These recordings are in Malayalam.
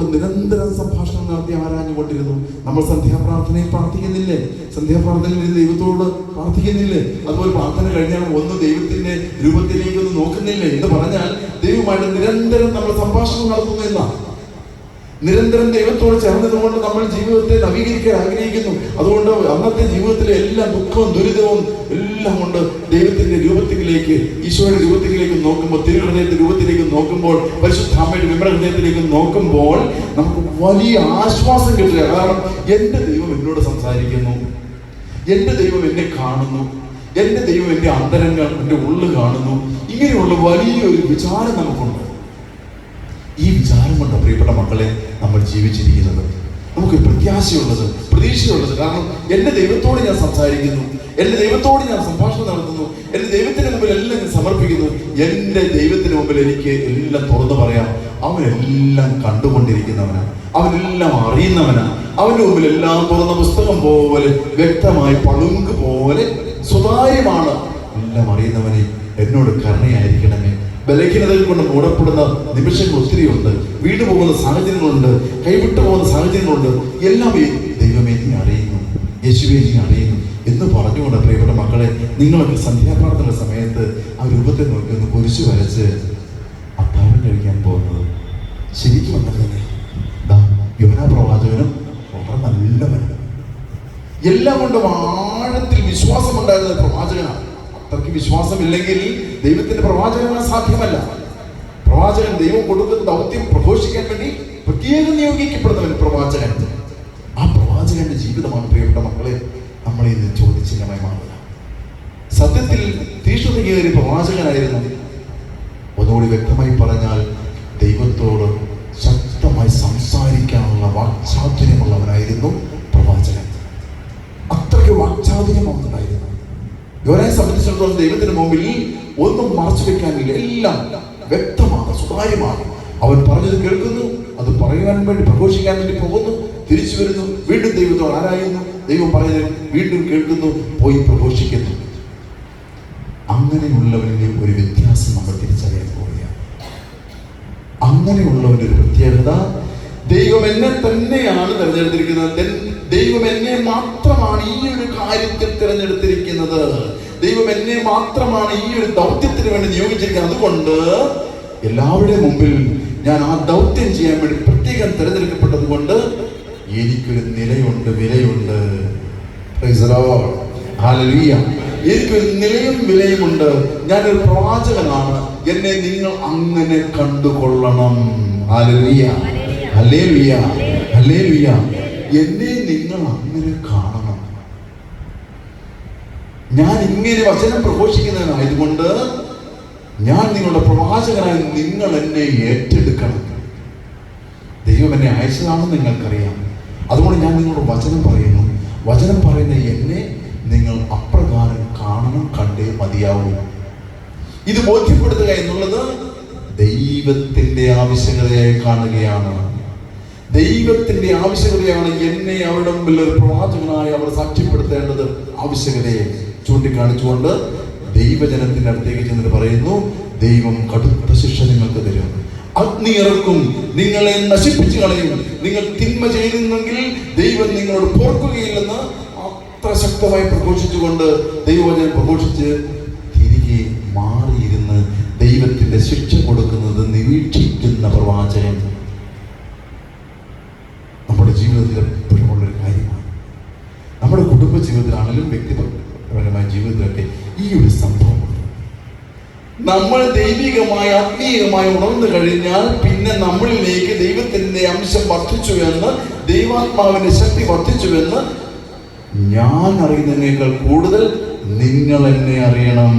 ദൈവത്തോട് നിരന്തരം സംഭാഷണം നടത്തി ആരാഞ്ഞുകൊണ്ടിരുന്നു. നമ്മൾ സന്ധ്യാപ്രാർത്ഥനയിൽ പ്രാർത്ഥിക്കുന്നില്ലേ? സന്ധ്യാപ്രാർത്ഥനയിൽ ദൈവത്തോട് പ്രാർത്ഥിക്കുന്നില്ലേ? അതുപോലെ പ്രാർത്ഥന കഴിഞ്ഞാൽ ഒന്ന് ദൈവത്തിന്റെ രൂപത്തിലേക്ക് ഒന്ന് നോക്കുന്നില്ലേ എന്ന് പറഞ്ഞാൽ ദൈവമായിട്ട് നിരന്തരം നമ്മൾ സംഭാഷണം നടത്തുന്നു എന്നാണ് നിരന്തരം ദൈവത്തോട് ചേർന്നതുകൊണ്ട് നമ്മൾ ജീവിതത്തെ നവീകരിക്കാൻ ആഗ്രഹിക്കുന്നു. അതുകൊണ്ട് അന്നത്തെ ജീവിതത്തിലെ എല്ലാ ദുഃഖവും ദുരിതവും എല്ലാം കൊണ്ട് ദൈവത്തിന്റെ രൂപത്തിലേക്ക് ഈശോയുടെ രൂപത്തിലേക്ക് നോക്കുമ്പോൾ തിരുഹൃദയത്തിന്റെ രൂപത്തിലേക്ക് നോക്കുമ്പോൾ പരിശുദ്ധാമയുടെ വിമ്രഹൃദയത്തിലേക്ക് നോക്കുമ്പോൾ നമുക്ക് വലിയ ആശ്വാസം കിട്ടുക കാരണം എന്റെ ദൈവം എന്നോട് സംസാരിക്കുന്നു. എന്റെ ദൈവം എന്നെ കാണുന്നു. എന്റെ ദൈവം എന്റെ അന്തരങ്ങൾ എന്റെ ഉള്ളു കാണുന്നു. ഇങ്ങനെയുള്ള വലിയൊരു വിചാരം നമുക്കുണ്ട്. ഈ വിചാരം കൊണ്ട് പ്രിയപ്പെട്ട മക്കളെ നമ്മൾ ജീവിച്ചിരിക്കുന്നത്. നമുക്ക് പ്രത്യാശയുള്ളത് പ്രതീക്ഷയുള്ളത്. കാരണം എന്റെ ദൈവത്തോട് ഞാൻ സംസാരിക്കുന്നു എന്റെ ദൈവത്തോട് ഞാൻ സംഭാഷണം നടത്തുന്നു എന്റെ ദൈവത്തിന് മുമ്പിൽ എല്ലാം സമർപ്പിക്കുന്നു. എന്റെ ദൈവത്തിന് മുമ്പിൽ എനിക്ക് എല്ലാം തുറന്നു പറയാം. അവനെല്ലാം കണ്ടുകൊണ്ടിരിക്കുന്നവനാണ് അവനെല്ലാം അറിയുന്നവനാണ് അവന്റെ മുമ്പിൽ എല്ലാം തുറന്ന പുസ്തകം പോലെ വ്യക്തമായി പളുങ്ക് പോലെ സ്വകാര്യമാണ് എല്ലാം അറിയുന്നവനെ എന്നോട് കരുണയായിരിക്കണമേ. ബലഹീനതകൾ കൊണ്ട് മൂടപ്പെടുന്ന നിമിഷങ്ങൾ ഒത്തിരിയുണ്ട് വീട് പോകുന്ന സാഹചര്യങ്ങളുണ്ട്. കൈവിട്ടു പോകുന്ന സാഹചര്യങ്ങളുണ്ട്. എല്ലാം ദൈവമേ നീ അറിയുന്നു. യേശുവെ നീ അറിയുന്നു. എന്ന് പറഞ്ഞുകൊണ്ട് പ്രിയപ്പെട്ട മക്കളെ നിങ്ങളൊക്കെ സന്ധ്യാപ്രാർത്ഥന സമയത്ത് ആ രൂപത്തെ നോക്കി ഒന്ന് കുരിശു വരച്ച് അത്താഴം കഴിക്കാൻ പോകുന്നത് ശരിക്കും അങ്ങനെ യോനാ പ്രവാചകനും വളരെ നല്ലവനാണ്. എല്ലാം കൊണ്ടും ആഴത്തിൽ വിശ്വാസമുണ്ടായിരുന്ന പ്രവാചകനാണ്. അത്രയ്ക്ക് വിശ്വാസമില്ലെങ്കിൽ ദൈവത്തിന്റെ പ്രവാചകന് സാധ്യമല്ല. പ്രവാചകൻ ദൈവം കൊടുക്കുന്ന ദൗത്യം പ്രഘോഷിക്കാൻ വേണ്ടി പ്രത്യേകം നിയോഗിക്കപ്പെടുന്നവൻ പ്രവാചകൻ. ആ പ്രവാചകന്റെ ജീവിതമാണ് പ്രിയപ്പെട്ട മക്കളെ നമ്മളെ ഇത് ചോദിച്ചില്ലമായി മാറുക. സത്യത്തിൽ തീഷ്ണതയേറിയ പ്രവാചകനായിരുന്നു. ഒന്നുകൂടി വ്യക്തമായി പറഞ്ഞാൽ ദൈവത്തോട് ശക്തമായി സംസാരിക്കാനുള്ള വാക്ചാതുര്യമുള്ളവനായിരുന്നു പ്രവാചകൻ. അത്രയ്ക്ക് വാക്ചാതുര്യം യോനെ സംബന്ധിച്ചിടത്തോളം ദൈവത്തിന് മുമ്പിൽ ഒന്നും മറച്ചു വെക്കാനില്ല. എല്ലാം വ്യക്തമാണ് സുതാര്യമാണ്. അവൻ പറഞ്ഞത് കേൾക്കുന്നു അത് പറയുവാൻ വേണ്ടി പ്രഘോഷിക്കാൻ വേണ്ടി പോകുന്നു തിരിച്ചു വരുന്നു വീണ്ടും ദൈവത്തോട് ആരായുന്നു? ദൈവം പറയുന്നത് വീണ്ടും കേൾക്കുന്നു പോയി പ്രഘോഷിക്കുന്നു. അങ്ങനെയുള്ളവനിലെ ഒരു വ്യത്യാസം നമ്മൾ തിരിച്ചറിയാൻ പോവുകയാണ്. അങ്ങനെയുള്ളവന്റെ ഒരു പ്രത്യേകത ദൈവം എന്നെ തന്നെയാണ് തിരഞ്ഞെടുത്തിരിക്കുന്നത്. ദൈവം എന്നെ മാത്രമാണ് ഈ ഒരു കാര്യത്തിൽ തിരഞ്ഞെടുത്തിരിക്കുന്നത് ദൈവം എന്നെ മാത്രമാണ് ഈ ഒരു ദൗത്യത്തിന് വേണ്ടി നിയോഗിച്ചിരിക്കുന്നത് അതുകൊണ്ട് എല്ലാവരുടെയും മുമ്പിൽ ഞാൻ ആ ദൗത്യം ചെയ്യാൻ വേണ്ടി പ്രത്യേകം തിരഞ്ഞെടുക്കപ്പെട്ടത് കൊണ്ട് എനിക്കൊരു നിലയുണ്ട് വിലയുണ്ട്. എനിക്കൊരു നിലയും വിലയുമുണ്ട് ഞാനൊരു പ്രവാചകനാണ് എന്നെ നിങ്ങൾ അങ്ങനെ കണ്ടുകൊള്ളണം. ഹല്ലേലൂയ. ഹല്ലേലൂയ. എന്നെ കാണണം ഞാൻ ഇങ്ങനെ വചനം പ്രഘോഷിക്കുന്നതിനായതുകൊണ്ട് ഞാൻ നിങ്ങളുടെ പ്രവാചകനായി നിങ്ങൾ എന്നെ ഏറ്റെടുക്കണം. ദൈവം എന്നെ അയച്ചതാണെന്ന് നിങ്ങൾക്കറിയാം. അതുകൊണ്ട് ഞാൻ നിങ്ങളോട് വചനം പറയുന്നു. വചനം പറയുന്ന എന്നെ നിങ്ങൾ അപ്രകാരം കാണണം കണ്ടേ മതിയാവൂ. ഇത് ബോധ്യപ്പെടുത്തുക എന്നുള്ളത് ദൈവത്തിന്റെ ആവശ്യകതയായി കാണുകയാണ്. ദൈവത്തിന്റെ ആവശ്യകതയാണ് എന്നെ അവരുടെ മുമ്പിൽ ഒരു പ്രവാചകനായി അവർ സാക്ഷ്യപ്പെടുത്തേണ്ടത് ആവശ്യകതയെ. ചൂണ്ടിക്കാണിച്ചുകൊണ്ട് ദൈവജനത്തിന്റെ അടുത്തേക്ക് ചെന്നിട്ട് പറയുന്നു ദൈവം കടുത്ത ശിക്ഷ നിങ്ങൾക്ക് തരും. അഗ്നി ഇറക്കും നിങ്ങളെ നശിപ്പിച്ചു കളയും. നിങ്ങൾ തിന്മ ചെയ്യുന്നെങ്കിൽ ദൈവം നിങ്ങളോട് പോർക്കുകയില്ലെന്ന് അത്ര ശക്തമായി പ്രഘോഷിച്ചുകൊണ്ട് ദൈവവചനം പ്രഘോഷിച്ച് നമ്മൾ ദൈവികമായി ആത്മീയമായി ഉണർന്നു കഴിഞ്ഞാൽ പിന്നെ നമ്മളിലേക്ക് ദൈവത്തിന്റെ അംശം വർദ്ധിച്ചു എന്ന് ദൈവാത്മാവിന്റെ ശക്തി വർദ്ധിച്ചു എന്ന് ഞാൻ അറിയുന്നതിനേക്കാൾ കൂടുതൽ നിങ്ങൾ എന്നെ അറിയണം.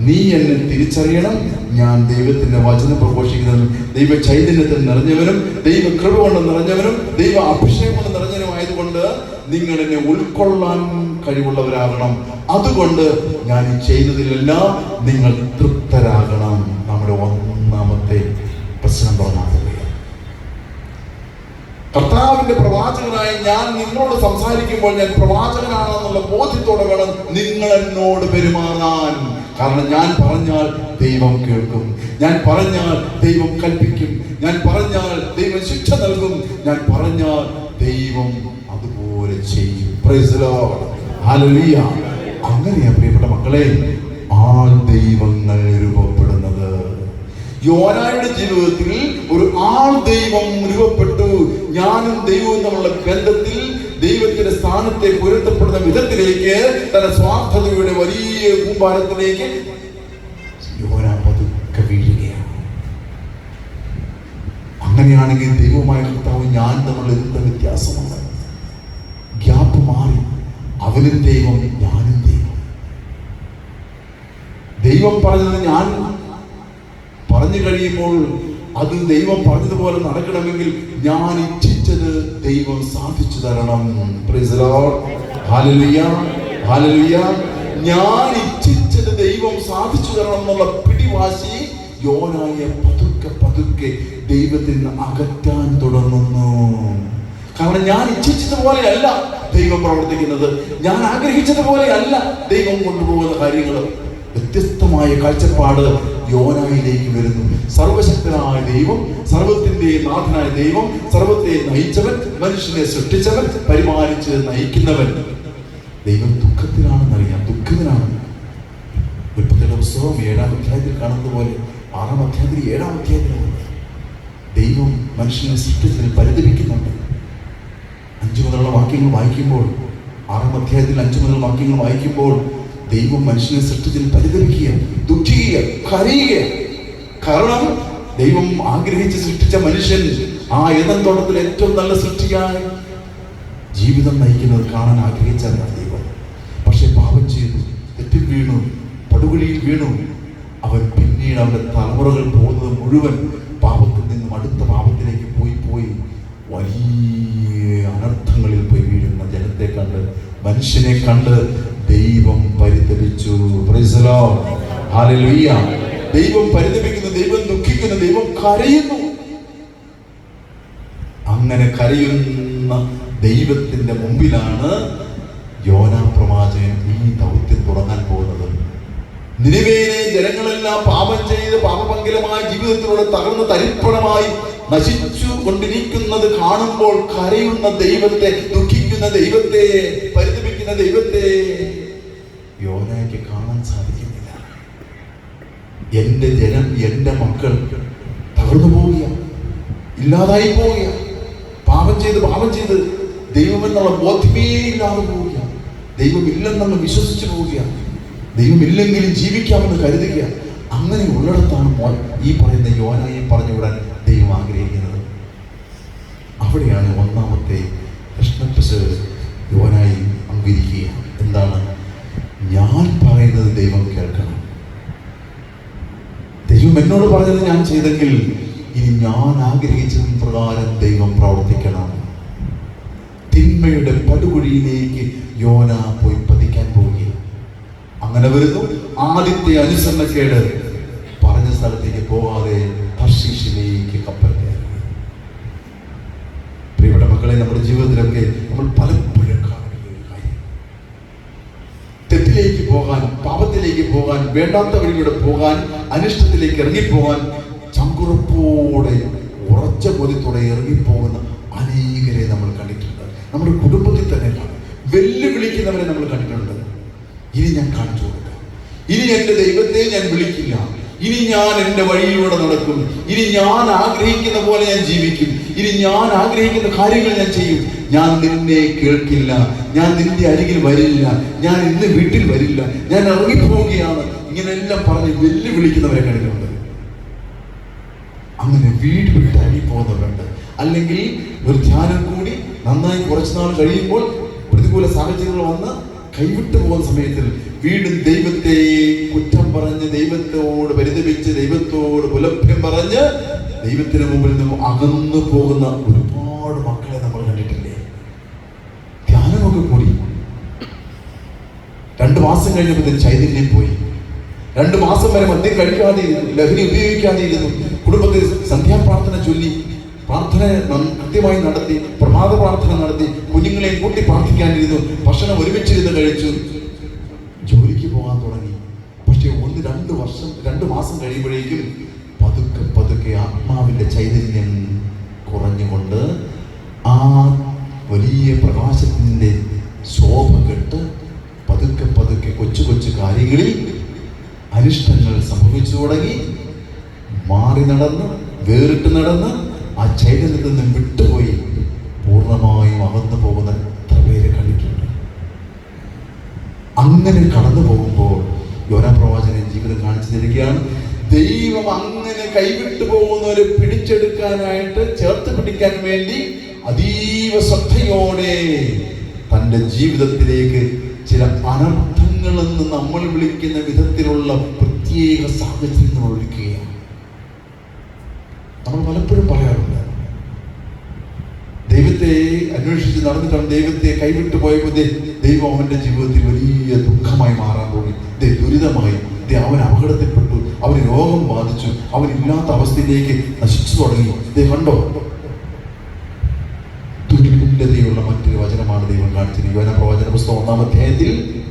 നീ എന്നെ തിരിച്ചറിയണം. ഞാൻ ദൈവത്തിന്റെ വചനം പ്രഘോഷിക്കുന്നതും ദൈവ ചൈതന്യത്തിൽ നിറഞ്ഞവനും ദൈവ കൃപ കൊണ്ട് നിറഞ്ഞവനും ദൈവ അഭിഷേകം കൊണ്ട് നിറഞ്ഞവനുമായതുകൊണ്ട് നിങ്ങൾ എന്നെ ഉൾക്കൊള്ളാൻ കഴിവുള്ളവരാകണം. അതുകൊണ്ട് ഞാൻ ഈ ചെയ്യുന്നതിലെല്ലാം നിങ്ങൾ തൃപ്തരാകണം. നമ്മുടെ ഒന്നാമത്തെ പ്രശ്നം പറഞ്ഞാൽ കർത്താവിന്റെ പ്രവാചകനായി ഞാൻ നിങ്ങളോട് സംസാരിക്കുമ്പോൾ ഞാൻ പ്രവാചകനാണെന്നുള്ള ബോധ്യത്തോടെ വേണം നിങ്ങൾ എന്നോട് പെരുമാറാൻ. കാരണം ഞാൻ പറഞ്ഞാൽ ദൈവം കേൾക്കും. ഞാൻ പറഞ്ഞാൽ ദൈവം കൽപ്പിക്കും. ഞാൻ പറഞ്ഞാൽ ദൈവം ശിക്ഷ നൽകും. ഞാൻ പറഞ്ഞാൽ ദൈവം ചെയ്യും. അങ്ങനെയാ പ്രിയപ്പെട്ട മക്കളെ ആൾ ദൈവങ്ങൾ രൂപപ്പെടുന്നത്. യോനായുടെ ജീവിതത്തിൽ ഒരു ആൾ ദൈവം രൂപപ്പെട്ടു. ഞാനും ദൈവവും തമ്മിലുള്ള ബന്ധത്തിൽ ദൈവത്തിന്റെ സ്ഥാനത്തെ പൊരുത്തപ്പെടുന്ന വിധത്തിലേക്ക് തന്റെ സ്വാർത്ഥതയുടെ വലിയ കൂമ്പാരത്തിലേക്ക് യോന പതുക്കെ വീഴുകയാണ്. അങ്ങനെയാണെങ്കിൽ ദൈവമായ കർത്താവ് ഞാൻ തമ്മിൽ എന്ത് വ്യത്യാസമുണ്ട്? ഗ്യാപ്പ് മാറി. അവനും ദൈവം ഞാനും ദൈവം. ദൈവം പറഞ്ഞത് ഞാൻ പറഞ്ഞു കഴിയുമ്പോൾ അത് ദൈവം പറഞ്ഞതുപോലെ നടക്കണമെങ്കിൽ ഞാൻ ഇച്ഛിച്ചത് ദൈവം സാധിച്ചു തരണം. ഞാൻ ഇച്ഛിച്ചത് ദൈവം സാധിച്ചു തരണം എന്നുള്ള പിടിവാശി യോനായെ പതുക്കെ പതുക്കെ ദൈവത്തിൽ നിന്ന് അകറ്റാൻ തുടങ്ങുന്നു. കാരണം ഞാൻ ഇച്ഛിച്ചതുപോലെയല്ല ദൈവം പ്രവർത്തിക്കുന്നത്. ഞാൻ ആഗ്രഹിച്ചതുപോലെയല്ല ദൈവം കൊണ്ടുപോകുന്ന കാര്യങ്ങൾ. വ്യത്യസ്തമായ കാഴ്ചപ്പാട് യോനായിലേക്ക് വരുന്നു. സർവശക്തനായ ദൈവം സർവത്തിന്റെ നാഥനായ ദൈവം സർവത്തെ നയിച്ചവൻ മനുഷ്യനെ സൃഷ്ടിച്ചവൻ പരിപാലിച്ച് നയിക്കുന്നവൻ. ദൈവം ദുഃഖത്തിലാണെന്നറിയാം. ദുഃഖത്തിലാണ്. ഉൽപ്പത്തിയുടെ പുസ്തകം ഏഴാം അധ്യായത്തിൽ കാണുന്നത് പോലെ ആറാം അധ്യായത്തിൽ ഏഴാം അധ്യായത്തിലാണ്. ദൈവം മനുഷ്യനെ സൃഷ്ടിച്ചതിൽ പരിതപിക്കുന്നുണ്ട്. അഞ്ചു മുതലുള്ള വാക്യങ്ങൾ വായിക്കുമ്പോൾ ആറാം അധ്യായത്തിൽ അഞ്ചു മുതൽ വാക്യങ്ങൾ വായിക്കുമ്പോൾ ദൈവം മനുഷ്യനെ സൃഷ്ടിച്ചതിൽ പരിതപിക്കുക ദുഃഖിക്കുക കരയുക കാരണം ദൈവം ആഗ്രഹിച്ച് സൃഷ്ടിച്ച മനുഷ്യൻ ആ ഏതൻ ഏറ്റവും നല്ല സൃഷ്ടിയായി ജീവിതം നയിക്കുന്നത് കാണാൻ ആഗ്രഹിച്ചതാണ് ദൈവം. പക്ഷെ പാപം ചെയ്തു തെറ്റിൽ വീണു പടുകുഴിയിൽ വീണു. അവൻ പിന്നീട് അവന്റെ തലമുറകൾ പോകുന്നത് മുഴുവൻ പാപത്തിൽ നിന്നും അടുത്ത പാപത്തിലേക്ക് പോയി പോയി വലിയ അനർത്ഥങ്ങളിൽ പോയി വീഴുന്ന ജനത്തെ കണ്ട് മനുഷ്യനെ കണ്ട് ദൈവം പരിതപിച്ചു. ദൈവം പരിതപിക്കുന്നു ദൈവം ദുഃഖിക്കുന്നു ദൈവം കരയുന്നു. അങ്ങനെ കരയുന്ന ദൈവത്തിന്റെ മുമ്പിലാണ് യോനാ പ്രവാചകൻ ഈ ദൗത്യം തുടങ്ങാൻ പോകുന്നത്. നിലവേലെ ജനങ്ങളെല്ലാം പാപം ചെയ്ത് പാപമംഗലമായ ജീവിതത്തിലൂടെ തകർന്ന് തരിപ്പണമായി നശിച്ചു കൊണ്ടിരിക്കുന്നത് കാണുമ്പോൾ കരയുന്ന ദൈവത്തെ ദുഃഖിക്കുന്ന ദൈവത്തെ പരിതപിക്കുന്ന ദൈവത്തെ യോനയ്ക്ക് കാണാൻ സാധിക്കുന്നില്ല. എന്റെ ജനം എന്റെ മക്കൾ തകർന്നു പോവുക ഇല്ലാതായി പോവുക പാപം ചെയ്ത് പാപം ചെയ്ത് ദൈവമെന്നുള്ള ബോധ്യമേ ഇല്ലാതെ പോവുക ദൈവമില്ലെന്നുള്ള വിശ്വസിച്ചു പോവുക ദൈവമില്ലെങ്കിലും ജീവിക്കാമെന്ന് കരുതുക. അങ്ങനെ ഉള്ളിടത്താണ് മോൻ ഈ പറയുന്ന യോനായെ പറഞ്ഞു വിടാൻ ദൈവം ആഗ്രഹിക്കുന്നത്. അവിടെയാണ് ഒന്നാമത്തെ പ്രശ്നപ്പിച്ച് യോനായി അംഗീകരിക്കുക എന്താണ്? ഞാൻ പറയുന്നത് ദൈവം കേൾക്കണം. ദൈവം എന്നോട് പറഞ്ഞത് ഞാൻ ചെയ്തെങ്കിൽ ഇനി ഞാൻ ആഗ്രഹിച്ച പ്രകാരം ദൈവം പ്രവർത്തിക്കണം. തിന്മയുടെ പടുകുഴിയിലേക്ക് യോന പോയി പതിക്കാൻ പോവുകയാണ് അങ്ങനെ വരുന്നു. ആദ്യത്തെ അനുസരണക്കേട്. പറഞ്ഞ സ്ഥലത്തേക്ക് പോകാതെ തർശീഷിലേക്ക് കപ്പൽ പ്രിയപ്പെട്ട മക്കളെ നമ്മുടെ ജീവിതത്തിലൊക്കെ നമ്മൾ പലപ്പോഴും കാണുന്ന തെറ്റിലേക്ക് പോകാൻ പാപത്തിലേക്ക് പോകാൻ വേണ്ടാത്ത വഴിയിലൂടെ പോകാൻ അനിഷ്ടത്തിലേക്ക് ഇറങ്ങിപ്പോകാൻ ചങ്കുറപ്പോടെ ഉറച്ച ബോധ്യത്തോടെ ഇറങ്ങിപ്പോകുന്ന അനേകരെ നമ്മൾ കണ്ടിട്ടുണ്ട്. നമ്മുടെ കുടുംബത്തിൽ തന്നെ കാണും. വെല്ലുവിളിക്കുന്നവരെ നമ്മൾ കണ്ടിട്ടുണ്ട്. ഇനി ഞാൻ കാണിച്ചു കൊടുക്കാം. ഇനി എന്റെ ദൈവത്തെ ഞാൻ വിളിക്കില്ല. ഇനി ഞാൻ എന്റെ വഴിയിലൂടെ നടക്കും. ഇനി ഞാൻ ആഗ്രഹിക്കുന്ന പോലെ ഞാൻ ജീവിക്കും. ഇനി ഞാൻ ആഗ്രഹിക്കുന്ന കാര്യങ്ങൾ ഞാൻ ചെയ്യും. ഞാൻ നിന്നെ കേൾക്കില്ല. ഞാൻ നിന്റെ അരികിൽ വരില്ല. ഞാൻ ഇന്ന് വീട്ടിൽ വരില്ല. ഞാൻ ഇറങ്ങിപ്പോവുകയാണ്. ഇങ്ങനെല്ലാം പറഞ്ഞ് വെല്ലുവിളിക്കുന്നവരെ കണ്ടിട്ടുണ്ട്. അങ്ങനെ വീട് വിട്ട് ഇറങ്ങിപ്പോകുന്നവരുണ്ട് അല്ലെങ്കിൽ ഒരു ധ്യാനം കൂടി നന്നായി കുറച്ചു നാൾ കഴിയുമ്പോൾ പ്രതികൂല സാഹചര്യങ്ങൾ വന്ന് കൈവിട്ടു പോകുന്ന സമയത്തിൽ വീണ്ടും ദൈവത്തെ കുറ്റം പറഞ്ഞ് ദൈവത്തോട് പരിതപിച്ച് ദൈവത്തോട് പുലഭ്യം പറഞ്ഞ് ദൈവത്തിന് മുമ്പിൽ നിന്നും അകന്നു പോകുന്ന ഒരുപാട് മക്കളെ നമ്മൾ കണ്ടിട്ടില്ലേ? ധ്യാനമൊക്കെ കൂടി. രണ്ട് മാസം കഴിഞ്ഞപ്പോൾ ചൈതന്യം പോയി. രണ്ട് മാസം വരെ മദ്യം കഴിക്കാതെ ഇരുന്നു ലഹരി ഉപയോഗിക്കാതെ ഇരുന്നു കുടുംബത്തിൽ സന്ധ്യാപ്രാർത്ഥന ചൊല്ലി പ്രാർത്ഥന കൃത്യമായി നടത്തി പ്രഭാത പ്രാർത്ഥന നടത്തി കുഞ്ഞുങ്ങളെ കൂട്ടി പ്രാർത്ഥിക്കാനിരുന്നു ഭക്ഷണം ഒരുമിച്ചിരുന്ന് കഴിച്ചു. ജോലിക്ക് പോകാൻ തുടങ്ങി. പക്ഷേ ഒന്ന് രണ്ട് വർഷം രണ്ട് മാസം കഴിയുമ്പോഴേക്കും പതുക്കെ ആത്മാവിന്റെ ചൈതന്യം കുറഞ്ഞുകൊണ്ട് ആ വലിയ പ്രകാശത്തിന്റെ ശോഭ കെട്ട് പതുക്കെ പതുക്കെ കൊച്ചു കൊച്ചു കാര്യങ്ങളിൽ അരിഷ്ടങ്ങൾ സംഭവിച്ചു തുടങ്ങി. മാറി നടന്ന് വേറിട്ട് നടന്ന് ആ ചൈതന്യത്തിൽ നിന്നും വിട്ടുപോയി പൂർണമായും അകന്നു പോകുന്ന എത്ര പേര് കണ്ടിട്ടുണ്ട്? അങ്ങനെ കടന്നു പോകുമ്പോൾ യോനാ പ്രവാചകൻ ജീവിതം കാണിച്ചു തരികയാണ്. ദൈവം അങ്ങനെ കൈവിട്ടു പോകുന്നവരെ പിടിച്ചെടുക്കാനായിട്ട് ചേർത്ത് പിടിക്കാൻ വേണ്ടി അതീവ ശ്രദ്ധയോടെ തന്റെ ജീവിതത്തിലേക്ക് ചില അനർത്ഥങ്ങളെന്ന് നമ്മൾ വിളിക്കുന്ന വിധത്തിലുള്ള പ്രത്യേക സാഹചര്യങ്ങൾ ഒരുക്കുകയാണ്. നമ്മൾ പലപ്പോഴും പറയാറുണ്ട്. ദൈവത്തെ അന്വേഷിച്ച് നടന്നിട്ടാണ് ദൈവത്തെ കൈവിട്ടു പോയപ്പോൾ ദൈവം അവന്റെ ജീവിതത്തിൽ വലിയ ദുഃഖമായി മാറാൻ തുടങ്ങി ദുരിതമായി. അവൻ അപകടത്തിൽപ്പെട്ടു. അവന് രോഗം ബാധിച്ചു. അവനില്ലാത്ത അവസ്ഥയിലേക്ക് നശിച്ചു തുടങ്ങി. ദേ കണ്ടോ? തുല്യതയുള്ള മറ്റൊരു വചനമാണ് ദൈവം കാണിച്ചത് യുവന പ്രവചന പുസ്തകം ഒന്നാം അധ്യായത്തിൽ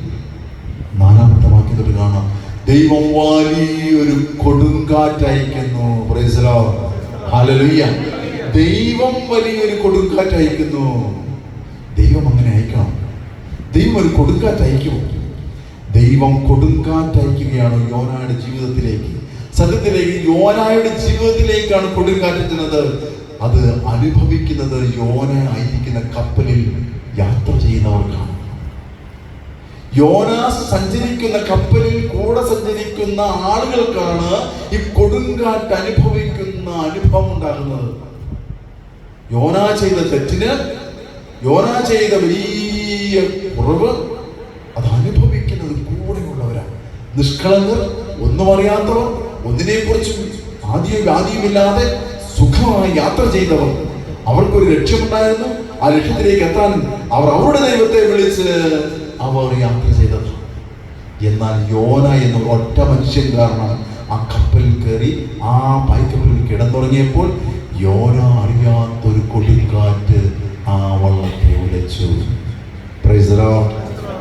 നാലാമത്തെ വാക്യത്തിൽ കാണാം. ദൈവം വലിയൊരു കൊടുങ്കാറ്റയക്കുന്നു. Hallelujah. ദൈവം വലിയൊരു കൊടുങ്കാറ്റ് അയക്കുന്നു. ദൈവം അങ്ങനെ അയക്കണം. ദൈവം ഒരു കൊടുങ്കാറ്റ് അയക്കുമോ? ദൈവം കൊടുങ്കാറ്റ് അയക്കുകയാണ് യോനായുടെ ജീവിതത്തിലേക്ക്. സത്യത്തിലേക്ക് യോനായുടെ ജീവിതത്തിലേക്കാണ് കൊടുങ്കാറ്റെത്തുന്നത് അത് അനുഭവിക്കുന്നത് യോന ആയിരിക്കുന്ന കപ്പലിൽ യാത്ര ചെയ്യുന്നവർക്കാണ് യോന സഞ്ചരിക്കുന്ന കപ്പലിൽ കൂടെ സഞ്ചരിക്കുന്ന ആളുകൾക്കാണ് ഈ കൊടുങ്കാറ്റ് അനുഭവിക്കുന്ന അനുഭവം ഉണ്ടാകുന്നത് യോന ചെയ്ത തെറ്റിന് യോന ചെയ്ത വലിയ കുറവ് അത് അനുഭവിക്കുന്നത് കൂടെയുള്ളവരാണ്. നിഷ്കളങ്കർ ഒന്നും അറിയാത്തവർ ഒന്നിനെ കുറിച്ചും ആദ്യവും വ്യാധിയുമില്ലാതെ സുഖമായി യാത്ര ചെയ്തവർ. അവർക്കൊരു ലക്ഷ്യമുണ്ടായിരുന്നു. ആ ലക്ഷ്യത്തിലേക്ക് എത്താൻ അവർ അവരുടെ ദൈവത്തെ വിളിച്ച് അവർ യാത്ര ചെയ്തത്. എന്നാൽ യോന എന്ന ഒറ്റ മനുഷ്യൻ കാരണം ആ കപ്പലിൽ കയറി ആ പായ്ക്കപ്പലിൽ കിടന്നുറങ്ങിയപ്പോൾ യോന അറിയാത്തൊരു കൊടിക്കാറ്റ് ആ വള്ളത്തെ Lord.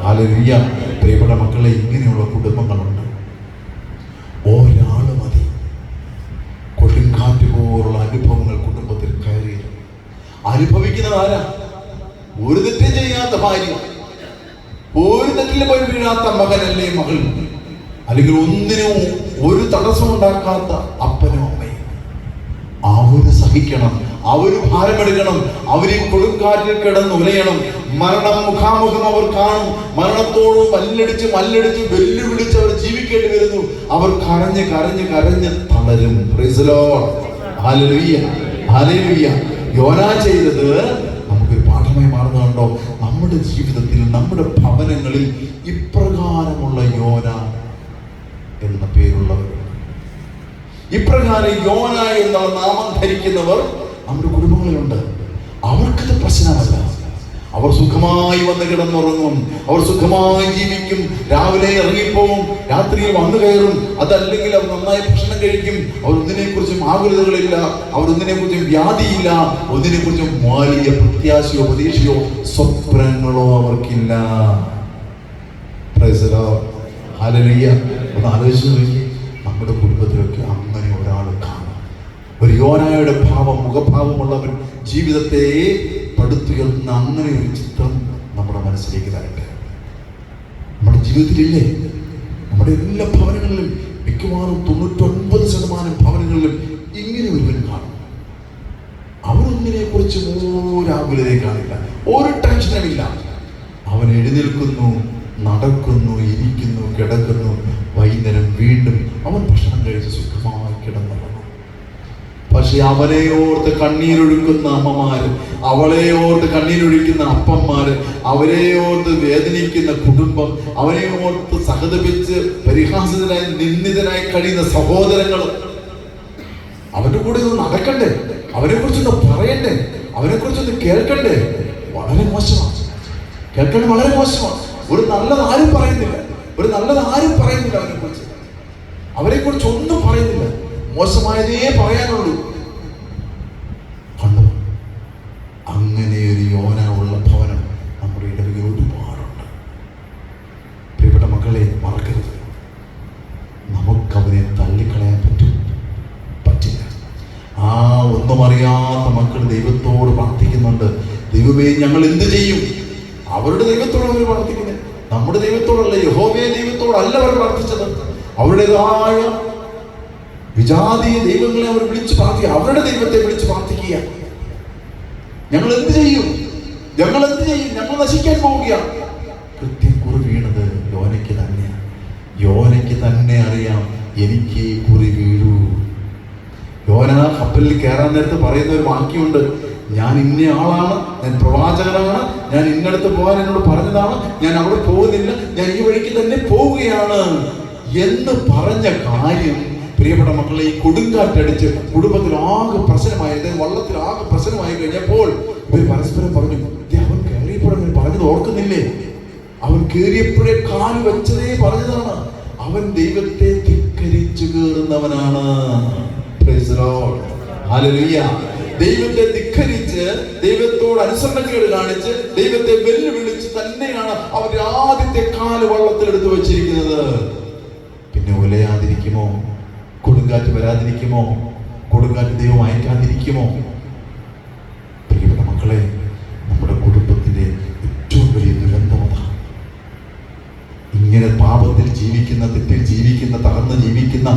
Hallelujah. പ്രിയപ്പെട്ട മക്കളെ ഇങ്ങനെയുള്ള കുടുംബങ്ങളുണ്ട്. ഒരാൾ മതി. കൊടുങ്കാറ്റ് പോലുള്ള അനുഭവങ്ങൾ കുടുംബത്തിൽ കയറി അനുഭവിക്കുന്നത് ആരാ? ഒരു തെറ്റും ചെയ്യാത്ത ഭാര്യ. ഒരു തെറ്റിൽ പോയി വീഴാത്ത മകനല്ലേ മകൾ. അല്ലെങ്കിൽ ഒന്നിനും ഒരു തടസ്സം ഉണ്ടാക്കാത്ത അപ്പനും അവർ സഹിക്കണം അവർ ഭാരമെടുക്കണം അവർ കൊടുക്കാറ്റിൽ കിടന്ന് ഉലയണം. മരണം മുഖാമുഖം അവർ കാണും. മരണത്തോട് മല്ലടിച്ച് മല്ലടിച്ച് വെല്ലുവിളിച്ച് അവർ ജീവിക്കേണ്ടി വരുന്നു. അവർ കരഞ്ഞ് കരഞ്ഞ് കരഞ്ഞ് തളരും. യോന ചെയ്തത് നമുക്കൊരു പാഠമായി മാറുന്നുണ്ടോ നമ്മുടെ ജീവിതത്തിൽ നമ്മുടെ ഭവനങ്ങളിൽ ഇപ്രകാരമുള്ള യോന എന്ന പേരുള്ളവർ. ഇപ്രകാരം യോന എന്നുള്ള നാമം ധരിക്കുന്നവർ അവരുടെ കുടുംബങ്ങളിലുണ്ട്. അവർക്കത് പ്രശ്നമല്ല. അവർ സുഖമായി വന്ന് കിടന്നുറങ്ങും. അവർ സുഖമായി ജീവിക്കും. രാവിലെ ഇറങ്ങിപ്പോവും. രാത്രിയിൽ വന്നു കയറും. അതല്ലെങ്കിൽ അവർ നന്നായി ഭക്ഷണം കഴിക്കും. അവർ ഒന്നിനെ കുറിച്ചും ആകുലതകളില്ല. അവർ ഒന്നിനെ കുറിച്ചും വ്യാധിയില്ല. ഒന്നിനെ കുറിച്ചും വലിയ പ്രത്യാശയോ പ്രതീക്ഷയോ സ്വപ്നങ്ങളോ അവർക്കില്ല. ഒന്ന് ആലോചിച്ച് നോക്കി നമ്മുടെ കുടുംബത്തിലൊക്കെ അങ്ങനെ ഒരാൾ കാണാം ഒരു യോനായുടെ ഭാവം മുഖഭാവമുള്ളവൻ ജീവിതത്തെ പടുത്തുയർത്തുന്ന അങ്ങനെ ഒരു ചിത്രം നമ്മുടെ മനസ്സിലേക്ക് തരട്ടെ നമ്മുടെ ജീവിതത്തിലില്ലേ? നമ്മുടെ എല്ലാ ഭവനങ്ങളിലും മിക്കവാറും തൊണ്ണൂറ്റൊൻപത് ശതമാനം ഭവനങ്ങളിലും ഇങ്ങനെ ഒരുവൻ കാണും. അവരൊന്നിനെ കുറിച്ച് ഒരാകുലതയെ കാണില്ല ഒരു ടെൻഷനുമില്ല. അവൻ എഴുന്നേൽക്കുന്നു നടക്കുന്നു ഇരിക്കുന്നു കിടക്കുന്നു. വൈകുന്നേരം വീണ്ടും അവൻ ഭക്ഷണം കഴിച്ച് സുഖമായി കിടന്നുറങ്ങും പക്ഷെ അവനെ ഓർത്ത് കണ്ണീരൊഴുക്കുന്ന അമ്മമാര് അവളെ ഓർത്ത് കണ്ണീരൊഴിക്കുന്ന അപ്പന്മാര് അവരെ ഓർത്ത് വേദനിക്കുന്ന കുടുംബം അവനെ ഓർത്ത് സഹതപിച്ച് പരിഹാസിതനായി നിന്ദിതനായി കഴിയുന്ന സഹോദരങ്ങൾ അവന്റെ കൂടെ ഒന്ന് നടക്കണ്ടേ? അവരെ കുറിച്ചൊന്ന് പറയണ്ടേ? അവരെ കുറിച്ചൊന്ന് കേൾക്കണ്ടേ? വളരെ മോശമാണ്. കേൾക്കേണ്ടത് വളരെ മോശമാണ്. ഒരു നല്ലത് ആരും പറയുന്നില്ല. ഒരു നല്ലത് ആരും പറയുന്നില്ല അവരെ കുറിച്ച് അവരെ കുറിച്ച് ഒന്നും പറയുന്നില്ല. മോശമായതേ പറയാനുള്ളൂ. കണ്ടു? അങ്ങനെ ഒരു യോന ഉള്ള ഭവനം നമ്മുടെ ഇടവിൽ ഒരുപാടുണ്ട് പ്രിയപ്പെട്ട മക്കളെ മറക്കരുത്. നമുക്കവനെ തള്ളിക്കളയാൻ പറ്റും. പറ്റില്ല. ആ ഒന്നും അറിയാത്ത മക്കൾ ദൈവത്തോട് പ്രാർത്ഥിക്കുന്നുണ്ട്. ദൈവമേ ഞങ്ങൾ എന്ത് ചെയ്യും? അവരുടെ ദൈവത്തോട് അവർ പ്രാർത്ഥിക്കുന്നത്. നമ്മുടെ ദൈവത്തോടല്ല യഹോബിയെ ദൈവത്തോടല്ല അവർ പ്രാർത്ഥിച്ചത്. അവരുടേതായ വിജാതീയ ദൈവങ്ങളെ അവർ വിളിച്ച് പ്രാർത്ഥിക്കുക അവരുടെ ദൈവത്തെ വിളിച്ച് പ്രാർത്ഥിക്കുക ഞങ്ങൾ എന്ത് ചെയ്യും? ഞങ്ങൾ എന്ത് ചെയ്യും? ഞങ്ങൾ നശിക്കാൻ പോവുകയാണ്. കൃത്യം കുറി വീണത് യോനയ്ക്ക് തന്നെയാണ് യോനയ്ക്ക് തന്നെ അറിയാം എനിക്ക് കുറി വീഴൂ യോന കപ്പലിൽ കയറാൻ നേരത്ത് പറയുന്ന ഒരു വാക്യമുണ്ട്. ഞാൻ ഇന്ന ആളാണ് ഞാൻ പ്രവാചകനാണ് ഞാൻ ഇന്നടത്ത് പോകാൻ എന്നോട് പറഞ്ഞതാണ് ഞാൻ അവിടെ പോകുന്നില്ല ഞാൻ ഈ വഴിക്ക് തന്നെ പോവുകയാണ്. എന്ന് പറഞ്ഞ കാര്യം പ്രിയപ്പെട്ട മക്കളെ ഈ കൊടുങ്കാറ്റടിച്ച് കുടുംബത്തിൽ ആകെ പ്രശ്നമായി അതായത് വള്ളത്തിൽ ആകെ പ്രശ്നമായി കഴിഞ്ഞപ്പോൾ ഇവർ പരസ്പരം പറഞ്ഞു "ദേ, അവൻ കയറിയപ്പോഴവൻ പറഞ്ഞത് ഓർക്കുന്നില്ലേ? അവൻ കയറിയപ്പോഴേ കാൽ വെച്ചതേ പറഞ്ഞതാണ്. അവൻ ദൈവത്തെ ധിക്കരിച്ചു കയറുന്നവനാണ്. ദൈവത്തെ ധിക്കരിച്ച് ദൈവത്തോട് അനുസരണക്കേട് കാണിച്ച് ദൈവത്തെ വെല്ലുവിളിച്ച് തന്നെയാണ് അവന്റെ ആദ്യത്തെ കാൽ വള്ളത്തിലെടുത്ത് വെച്ചിരിക്കുന്നത്. പിന്നെ ഉലയാതിരിക്കുമോ കൊടുങ്കാറ്റ് വരാതിരിക്കുമോ? കൊടുങ്കാറ്റ് ദൈവം അയക്കാതിരിക്കുമോ? പ്രിയപ്പെട്ട മക്കളെ നമ്മുടെ കുടുംബത്തിന്റെ ഏറ്റവും വലിയ ദുരന്തം അതാണ് ഇങ്ങനെ പാപത്തിൽ ജീവിക്കുന്ന തെറ്റിൽ ജീവിക്കുന്ന തകർന്ന് ജീവിക്കുന്ന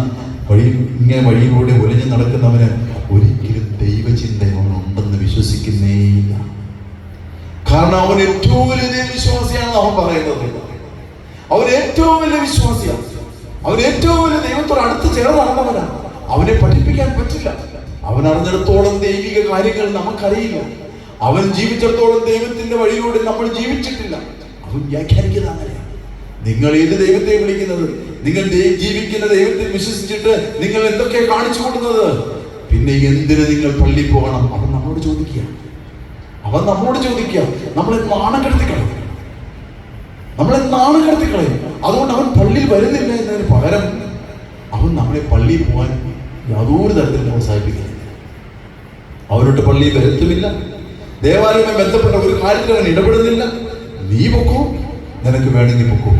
വഴി ഇങ്ങനെ വഴിയിലൂടെ ഒലിഞ്ഞു നടക്കുന്നവന് ഒരിക്കലും ദൈവചിന്ത അവനുണ്ടെന്ന് വിശ്വസിക്കുന്നേ കാരണം അവൻ ഏറ്റവും വലിയ വിശ്വാസിയാണെന്ന് അവൻ പറയുന്നത്. അവൻ ഏറ്റവും വലിയ വിശ്വാസിയാണ്. അവൻ ഏറ്റവും വലിയ ദൈവത്തോട് അടുത്ത് ചേർന്ന് നടന്നവനാണ് അവനെ പഠിപ്പിക്കാൻ പറ്റില്ല. അവൻ അറിഞ്ഞിടത്തോളം ദൈവിക കാര്യങ്ങൾ നമുക്കറിയില്ല. അവൻ ജീവിച്ചിടത്തോളം ദൈവത്തിന്റെ വഴിയിലൂടെ നമ്മൾ ജീവിച്ചിട്ടില്ല. അവൻ വ്യാഖ്യാനിക്കുന്നത് അങ്ങനെയാണ് നിങ്ങൾ ഏത് ദൈവത്തെ വിളിക്കുന്നത്? നിങ്ങൾ ജീവിക്കുന്ന ദൈവത്തിൽ വിശ്വസിച്ചിട്ട് നിങ്ങൾ എന്തൊക്കെ കാണിച്ചു കൊടുക്കുന്നത് പിന്നെ എന്തിന് നിങ്ങൾ പള്ളി പോകണം? അവൻ നമ്മോട് ചോദിക്കുക. അവൻ നമ്മോട് ചോദിക്കുക. നമ്മളെ നാണം കടത്തി കളയും നമ്മളെ നാണം കടത്തി കളയും അതുകൊണ്ട് അവൻ പള്ളിയിൽ വരുന്നില്ല എന്നതിന് പകരം അവൻ നമ്മളെ പള്ളിയിൽ പോകാൻ യാതൊരു തരത്തിലും പ്രോത്സാഹിപ്പിക്കുന്നില്ല അവരോട്ട് പള്ളിയിൽ വരുത്തുമില്ല ദേവാലയവുമായി ബന്ധപ്പെട്ട ഒരു കാര്യത്തിൽ അവൻ ഇടപെടുന്നില്ല. നീ പൊക്കോ? നിനക്ക് വേണമെങ്കിൽ പൊക്കോ?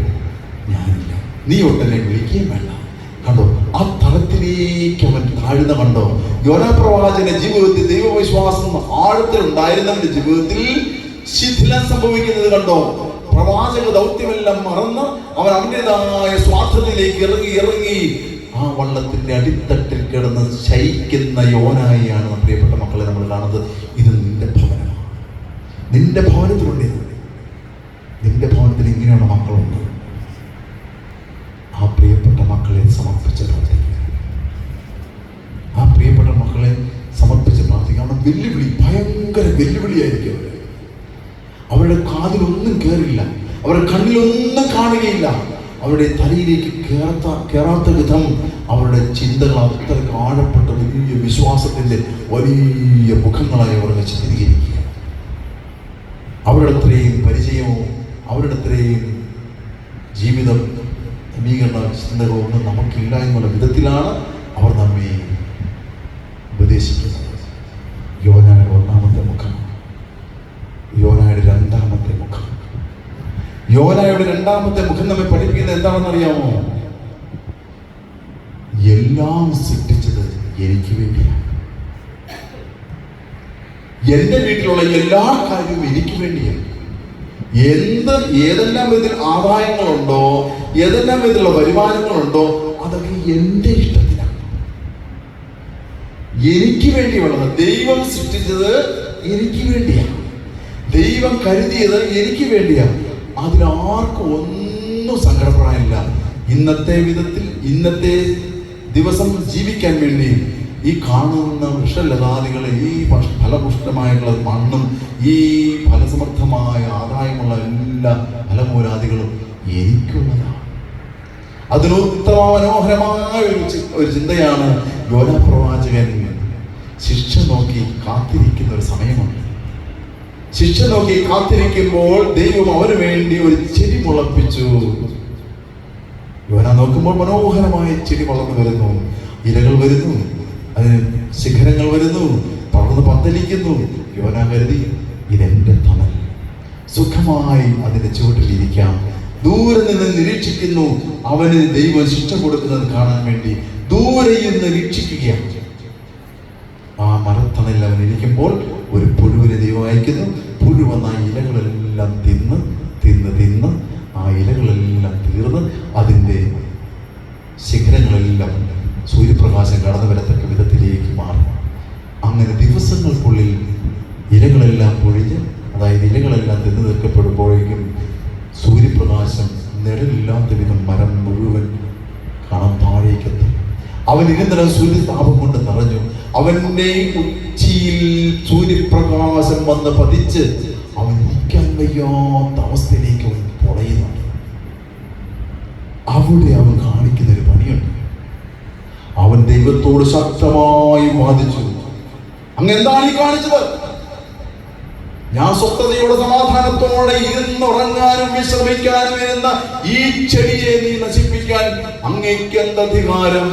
ഞാനില്ല. നീ ഒട്ടെന്നെ വിളിക്കുകയും വേണ്ട. കണ്ടോ? ആ തലത്തിലേക്ക് അവൻ താഴ്ന്ന കണ്ടോ? യോനാ പ്രവാചന്റെ ജീവിതത്തിൽ ദൈവവിശ്വാസം ആഴത്തിൽ ഉണ്ടായിരുന്നവന്റെ ജീവിതത്തിൽ ശിഥിലം സംഭവിക്കുന്നത് കണ്ടോ? പ്രവാചക ദൗത്യമെല്ലാം മറന്ന് അവൻ അവന്റെതായ സ്വാർത്ഥത്തിലേക്ക് ഇറങ്ങി ഇറങ്ങി. ആ വള്ളത്തിന്റെ അടിത്തട്ടിൽ കിടന്ന് ശയിക്കുന്ന യോനായിയാണ് പ്രിയപ്പെട്ട മക്കളെ നമ്മൾ കാണുന്നത്. ഇത് നിന്റെ ഭവനമാണ്. നിന്റെ ഭവനത്തിലുണ്ട് നിന്റെ ഭവനത്തിൽ ഇങ്ങനെയുള്ള മക്കളുണ്ട്. ആ പ്രിയപ്പെട്ട മക്കളെ സമർപ്പിച്ച് പ്രാർത്ഥിക്കുക. ആ പ്രിയപ്പെട്ട മക്കളെ സമർപ്പിച്ച് പ്രാർത്ഥിക്കുക. അവിടെ വെല്ലുവിളി ഭയങ്കര വെല്ലുവിളിയായിരിക്കും അവർ അവരുടെ കാതിലൊന്നും കയറില്ല അവരുടെ കണ്ണിലൊന്നും കാണുകയില്ല. അവരുടെ തലയിലേക്ക് കേറാത്ത കയറാത്ത വിധം അവരുടെ ചിന്തകൾ അത്രയ്ക്ക് ആഴപ്പെട്ട വലിയ വിശ്വാസത്തിന്റെ വലിയ മുഖങ്ങളായി അവർ ചിത്രീകരിക്കുക. അവരുടെ അത്രയും പരിചയമോ അവരുടെ അത്രയും ജീവിതം ക്രമീകരണ ചിന്തകളോ ഒന്നും നമുക്കില്ല എന്നുള്ള വിധത്തിലാണ് അവർ നമ്മെ ഉപദേശിക്കുന്നത്. യോനായുടെ ഒന്നാമത്തെ മുഖം യോനായുടെ രണ്ടാമത്തെ മുഖം യോനായുടെ രണ്ടാമത്തെ മുഖം നമ്മെ പഠിപ്പിക്കുന്നത് എന്താണെന്ന് അറിയാമോ എല്ലാം സൃഷ്ടിച്ചത് എനിക്ക് വേണ്ടിയാണ്. എന്റെ വീട്ടിലുള്ള എല്ലാ കാര്യവും എനിക്ക് വേണ്ടിയാണ്. എന്ത് ഏതെല്ലാം വിധത്തിൽ ആദായങ്ങളുണ്ടോ ഏതെല്ലാം വിധത്തിലുള്ള വരുമാനങ്ങളുണ്ടോ അതൊക്കെ എന്റെ ഇഷ്ടത്തിലാണ്. എനിക്ക് വേണ്ടിയുള്ളത് ദൈവം സൃഷ്ടിച്ചത് എനിക്ക് വേണ്ടിയാണ്. ദൈവം കരുതിയത് എനിക്ക് വേണ്ടിയാണ്. അതിലാർക്കും ഒന്നും സങ്കടപ്പെടാനില്ല. ഇന്നത്തെ വിധത്തിൽ ഇന്നത്തെ ദിവസം ജീവിക്കാൻ വേണ്ടി ഈ കാണുന്ന വൃക്ഷലതാദികളെ ഈ ഫലപുഷ്ടമായിട്ടുള്ള മണ്ണും ഈ ഫലസമർത്ഥമായ ആദായമുള്ള എല്ലാ ഫലമൂലാദികളും എനിക്കുള്ളതാണ്. അതിനുത്തമ മനോഹരമായ ഒരു ഒരു ചിന്തയാണ് യോന പ്രവാചകൻ. ശിക്ഷ നോക്കി കാത്തിരിക്കുന്ന ഒരു സമയമുണ്ട്. ശിക്ഷ നോക്കി കാത്തിരിക്കുമ്പോൾ ദൈവം അവന് വേണ്ടി ഒരു ചെടി മുളപ്പിച്ചു. യോന നോക്കുമ്പോൾ മനോഹരമായ ചെടി വളർന്നു വരുന്നു. ഇലകൾ വരുന്നു. അതിന് ശിഖരങ്ങൾ വരുന്നു. പടർന്ന് പന്തലിക്കുന്നു. യോന കരുതി ഇതെന്റെ തണൽ. സുഖമായി അതിന്റെ ചുവട്ടിലിരിക്കാം ദൂരെ നിന്ന് നിരീക്ഷിക്കുന്നു. അവന് ദൈവം ശിക്ഷ കൊടുക്കുന്നത് കാണാൻ വേണ്ടി ദൂരെ നിന്ന് നിരീക്ഷിക്കുകയാണ് ആ മരത്തണലിൽ അവൻ ഇരിക്കുമ്പോൾ ഒരു പുഴുവിനെ ദൈവം അയക്കുന്നു. പുഴു വന്ന ആ ഇലകളെല്ലാം തിന്ന് തിന്ന് തിന്ന് ആ ഇലകളെല്ലാം തീർന്ന് അതിന്റെ ശിഖരങ്ങളെല്ലാം സൂര്യപ്രകാശം കടന്നു വരത്തക്ക വിധത്തിലേക്ക് മാറും. അങ്ങനെ ദിവസങ്ങൾക്കുള്ളിൽ ഇലകളെല്ലാം പൊഴിഞ്ഞ് അതായത് ഇലകളെല്ലാം തിന്നു നിൽക്കപ്പെടുമ്പോഴേക്കും സൂര്യപ്രകാശം നിഴലില്ലാത്ത വിധം മരം മുഴുവൻ കാണാൻ താഴേക്കെത്തി അവൻ ഇരുന്നിടം സൂര്യതാപം കൊണ്ട് നിറഞ്ഞു. അവന്റെ ഉച്ചിയിൽ സൂര്യപ്രകാശം വന്ന് പതിച്ച് അവൻ നിൽക്കാൻ വയ്യാത്ത അവസ്ഥയിലേക്ക് അവൻ പുറയുന്നുണ്ട് അവിടെ അവൻ കാണിക്കുന്ന ഒരു പണിയുണ്ട്. അവൻ ദൈവത്തോട് ശക്തമായി വാദിച്ചു. അങ്ങ് എന്താണ് ഈ കാണിച്ചത്? ഞാൻ സ്വസ്ഥതയോടെ സമാധാനത്തോടെ ഇരുന്നുറങ്ങാനും വിശ്രമിക്കാനും ഇരുന്ന ഈ ചെടിയെ നീ നശിപ്പിക്കാൻ അങ്ങേക്ക് എന്തധികാരം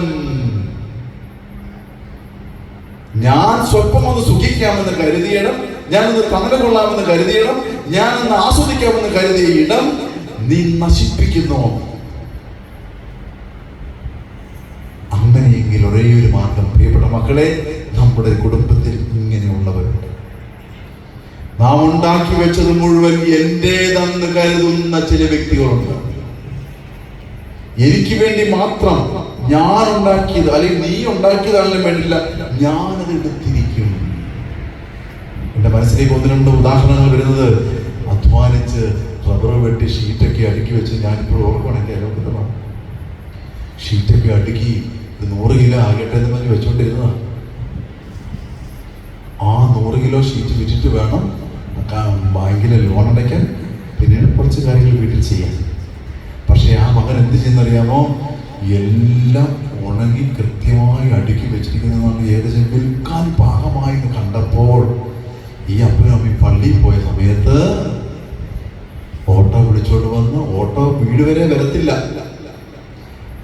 ഞാൻ സ്വല്പം ഒന്ന് സുഖിക്കാമെന്ന് കരുതിയിടം ഞാൻ ഒന്ന് തണൽ കൊള്ളാമെന്ന് കരുതിയിടം ഞാൻ ഒന്ന് ആസ്വദിക്കാമെന്ന് കരുതിയ ഇടം നീ നശിപ്പിക്കുന്നു. അങ്ങനെയെങ്കിൽ ഒരേ ഒരു മാർഗം. പ്രിയപ്പെട്ട മക്കളെ നമ്മുടെ കുടുംബത്തിൽ ഇങ്ങനെയുള്ളവരുണ്ട്. നാം ഉണ്ടാക്കി വെച്ചത് മുഴുവൻ എന്റേതെന്ന് കരുതുന്ന ചില വ്യക്തികളുണ്ട്. എനിക്ക് വേണ്ടി മാത്രം ഞാൻ ഉണ്ടാക്കിയത് അല്ലെങ്കിൽ നീ ഉണ്ടാക്കിയതാണെങ്കിലും വേണ്ടില്ല ഞാനത് എടുത്തിരിക്കും എന്റെ മനസ്സിലേക്ക് ഒന്ന് രണ്ട് ഉദാഹരണങ്ങൾ വരുന്നത് അധ്വാനിച്ച് റബ്ബർ വെട്ടി ഷീറ്റൊക്കെ അടുക്കി വെച്ച് ഞാനിപ്പോൾ ഓർക്കണം എന്റെ അയലോക്കത്തമാണ് ഷീറ്റൊക്കെ അടുക്കി ഒരു നൂറ് കിലോ ആകട്ടെ എന്ന് പറഞ്ഞ് വെച്ചോണ്ടിരുന്നതാണ് ആ നൂറ് കിലോ ഷീറ്റ് വിറ്റിട്ട് വേണം ബാങ്കിലെ ലോൺ അടയ്ക്കാൻ പിന്നീട് കുറച്ച് കാര്യങ്ങൾ വീട്ടിൽ ചെയ്യാൻ. പക്ഷേ ആ മകൻ എന്ത് ചെയ്യുന്നറിയാമോ? എല്ലാം ഉണങ്ങി കൃത്യമായി അടുക്കി വെച്ചിരിക്കുന്നതാണ് ഏകദേശം വിൽക്കാൻ പാകമായി കണ്ടപ്പോൾ ഈ അപ്പനും പള്ളിയിൽ പോയ സമയത്ത് ഓട്ടോ വിളിച്ചോണ്ട് വന്ന് ഓട്ടോ വീട് വരെ വരത്തില്ല.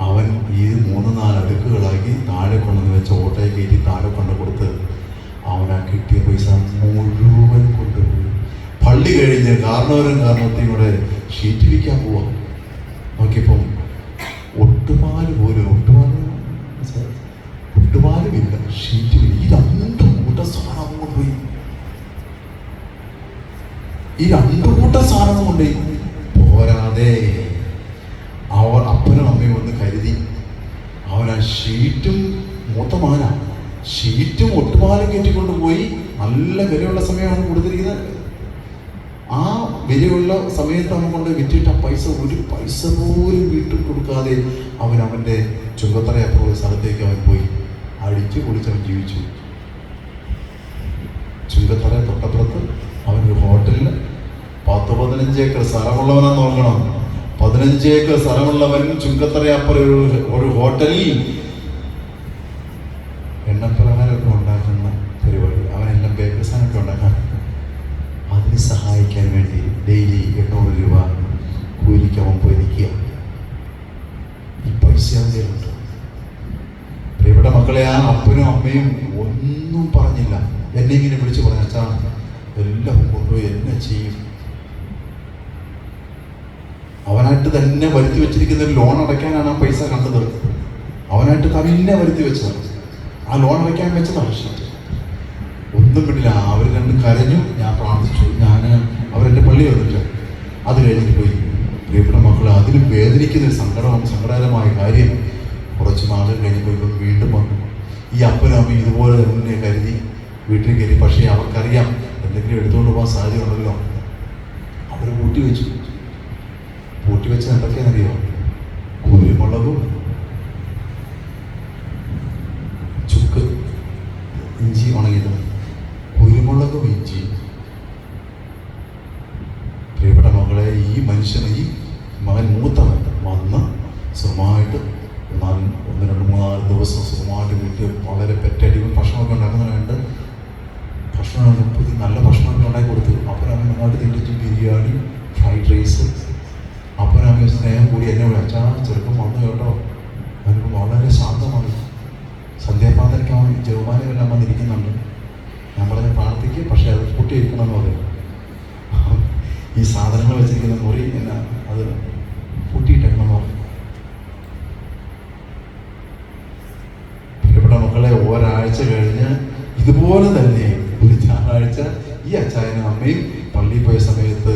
അവൻ ഈ മൂന്ന് നാല് അടുക്കുകളാക്കി താഴെ കൊണ്ടുവന്ന് വെച്ച ഓട്ടോയെ കയറ്റി താഴെ കൊണ്ടു കൊടുത്ത് അവനാ കിട്ടിയ പൈസ മുഴുവൻ കൊണ്ടുപോയി. പള്ളി കഴിഞ്ഞ് കാരണവരും കാരണത്തെയും കൂടെ ഷീറ്റ് വിൽക്കാൻ പോവാ. ഷീറ്റും ഒട്ടുപാലും കയറ്റിക്കൊണ്ട് പോയി നല്ല വിലയുള്ള സമയമാണ് കൊടുത്തിരിക്കുന്നത്. ആ വിലയുള്ള സമയത്ത് അവൻ കൊണ്ട് വിറ്റിട്ട പൈസ ഒരു പൈസ പോലും വീട്ടിൽ കൊടുക്കാതെ അവൻ അവന്റെ ചുങ്കത്തറ പോയ സ്ഥലത്തേക്ക് അവൻ പോയി. അടിച്ചു പൊളിച്ച് അവൻ ജീവിച്ചു. ചുങ്കത്തറ തൊട്ടപ്പുറത്ത് അവൻ ഒരു ഹോട്ടലിൽ പത്ത് പതിനഞ്ച് ഏക്കർ സ്ഥലമുള്ളവനാന്ന് നോക്കണം. പതിനഞ്ച് ഏക്കർ സ്ഥലമുള്ളവൻ ചുങ്കത്തറയപ്പുറം ഒരു ഒരു ഹോട്ടലിൽ എണ്ണപ്പലഹാരമൊക്കെ ഉണ്ടാക്കുന്ന പരിപാടി അവനെല്ലാം ബേക്കറി സാധനമൊക്കെ ഉണ്ടാക്കാൻ അതിന് സഹായിക്കാൻ വേണ്ടി ഡെയിലി എണ്ണൂറ് രൂപ കൂലിക്ക് അവൻ പോയി നിൽക്കുക ഈ പൈസ അവന്റെ ഉണ്ട് പ്രിയപ്പെട്ട മക്കളെ ആ അപ്പനും അമ്മയും ഒന്നും പറഞ്ഞില്ല. എന്നെ ഇങ്ങനെ വിളിച്ചു പറഞ്ഞു അച്ഛാ എല്ലാം കൊണ്ടുപോയി എന്നെ ചെയ്യും? അവനായിട്ട് തന്നെ വരുത്തി വെച്ചിരിക്കുന്ന ഒരു ലോൺ അടയ്ക്കാനാണ് ആ പൈസ കണ്ടത്. അവനായിട്ട് തന്നെ വരുത്തി വെച്ചത് ആ ലോൺ അടയ്ക്കാൻ വെച്ചതാണ് പ്രശ്നം. ഒന്നും കിട്ടില്ല. അവർ രണ്ടും കരഞ്ഞു. ഞാൻ പ്രാർത്ഥിച്ചു. ഞാൻ അവരെന്റെ പള്ളി വന്നിട്ട് അത് കഴിഞ്ഞിട്ട് പോയി. പ്രിയപ്പെട്ട മക്കൾ അതിൽ വേദനിക്കുന്ന ഒരു സങ്കടവും സങ്കടകരമായ കാര്യം കുറച്ച് നാളുകൾ കഴിഞ്ഞപ്പോൾ വീണ്ടും വന്നു. ഈ അപ്പനും അമ്മയും ഇതുപോലെ തന്നെ കരുതി വീട്ടിൽ കയറി. പക്ഷേ അവർക്കറിയാം എന്തെങ്കിലും എടുത്തുകൊണ്ട് പോകാൻ സാധ്യത ഉണ്ടല്ലോ അവർ പൂട്ടി വെച്ചു. പൂട്ടി വെച്ച് എന്തൊക്കെയാണെന്നറിയോ? കുരുമുളകും ചുക്ക് ഇഞ്ചി ഉണങ്ങിയത്. കുരുമുളകും ഇഞ്ചി. പ്രിയപ്പെട്ട മകളെ ഈ മനുഷ്യന് ഈ മകൻ മൂത്തവൻ വന്ന് സുഖമായിട്ട് നാല് ഒന്ന് രണ്ട് മൂന്നാൽ ദിവസം സുഖമായിട്ട് വീട്ടിൽ വളരെ പെറ്റടിവും ഭക്ഷണമൊക്കെ ഉണ്ടാക്കുന്നതിനുണ്ട് ഭക്ഷണം പുതിയ നല്ല ഭക്ഷണമൊക്കെ ഉണ്ടാക്കി കൊടുത്തു. അപ്പനമ്മ നന്നായിട്ട് തിരിച്ചു ബിരിയാണി ഫ്രൈഡ് റൈസ്. അപ്പനമ്മ സ്നേഹം കൂടി എന്നെ വിളിച്ചാ ചെറുപ്പം വന്നു കേട്ടോ. അവർക്ക് വളരെ ശാന്തമാണ്. സന്ധ്യാപാതയ്ക്ക് അവൻ ജവാനെല്ലാം വന്നിരിക്കുന്നുണ്ട്. ഞാൻ പറഞ്ഞ പ്രാർത്ഥിക്കുക പക്ഷേ അത് പൊട്ടിയിരിക്കണം എന്ന് പറയും. ഈ സാധനങ്ങൾ വെച്ചിരിക്കുന്ന മുറി എന്നാ അത് പൂട്ടിയിട്ടേക്കണം എന്ന് പറഞ്ഞു പ്രിയപ്പെട്ട കഴിഞ്ഞ് ഇതുപോലെ തന്നെ ഒരു ഞായറാഴ്ച ഈ അച്ചായനും അമ്മയും പള്ളിയിൽ പോയ സമയത്ത്